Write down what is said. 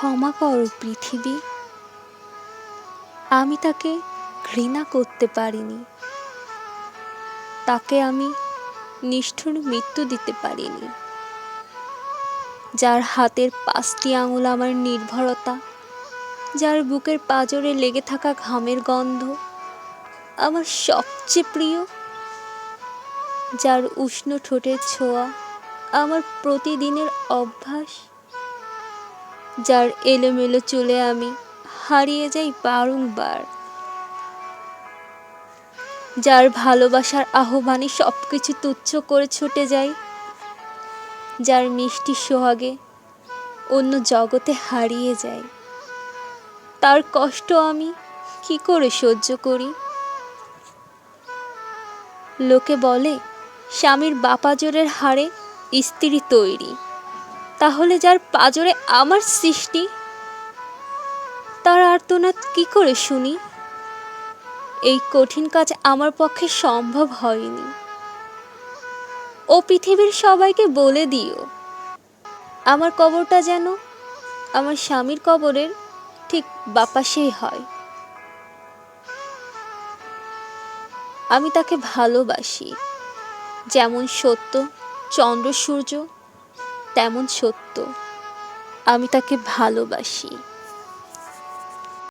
ক্ষমা করো, পৃথিবী। আমি তাকে ঘৃণা করতে পারিনি। তাকে আমি নিষ্ঠুর মৃত্যু দিতে পারিনি। যার হাতের পাঁচটি আঙুল আমার নির্ভরতা, যার বুকের পাঁজরে লেগে থাকা ঘামের গন্ধ আমার সবচেয়ে প্রিয়, যার উষ্ণ ঠোঁটের ছোঁয়া আমার প্রতিদিনের অভ্যাস যার এলোমেলো চুলে আমি হারিয়ে যাই বারংবার। যার ভালোবাসার আহ্বানে সব কিছু তুচ্ছ করে ছুটে যাই। যার মিষ্টি সোহাগে অন্য জগতে হারিয়ে যায় তার কষ্ট আমি কি করে সহ্য করি? লোকে বলে, স্বামীর বাপাজোরের হাড়ে স্ত্রী তৈরি। তাহলে যার পাজরে আমার সৃষ্টি, তার আর্তনাদ কি করে শুনি? এই কঠিন কাজ আমার পক্ষে সম্ভব হয়নি। ও পৃথিবীর সবাইকে বলে দিও, আমার কবরটা যেন আমার স্বামীর কবরের ঠিক বাপাসেই হয়। আমি তাকে ভালোবাসি, যেমন সত্য, চন্দ্র, সূর্য তেমন সত্য। আমি তাকে ভালোবাসি।